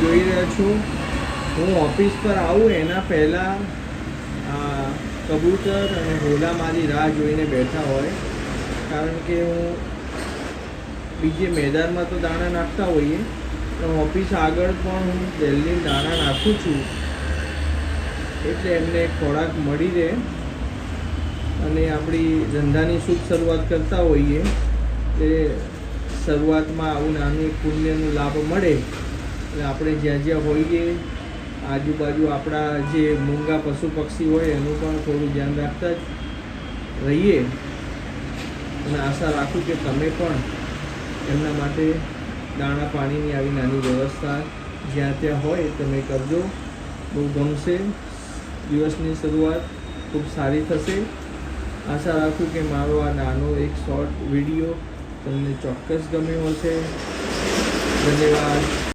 જોઈ રહ્યા છો. હું ઓફિસ પર આવું, એના પહેલાં કબૂતર અને હોલા મારી રાહ જોઈને બેઠા હોય. કારણ કે હું બીજે મેદાનમાં તો દાણા નાખતા હોઈએ, પણ ઓફિસ આગળ પણ હું દિલ્હી દાણા નાખું છું. એટલે એમને ખોરાક મળી રહે અને આપણી ધંધાની શુભ શરૂઆત કરતા હોઈએ, તે શરૂઆતમાં આવું નાનું પુણ્યનો લાભ મળે. એટલે આપણે જ્યાં જ્યાં હોઈએ, આજુબાજુ આપણા જે મૂંગા પશુ પક્ષી હોય, એનું પણ થોડું ધ્યાન રાખતા જ રહીએ. અને આશા રાખું કે તમે પણ એમના માટે દાણા પાણીની આવી નાની વ્યવસ્થા જ્યાં ત્યાં હોય, તમે કરજો. બહુ ગમશે. દિવસની શરૂઆત ખૂબ સારી થશે. આશા રાખું કે મારો આ નાનો એક શોર્ટ વીડિયો તમને ચોક્કસ ગમ્યો હશે. ધન્યવાદ.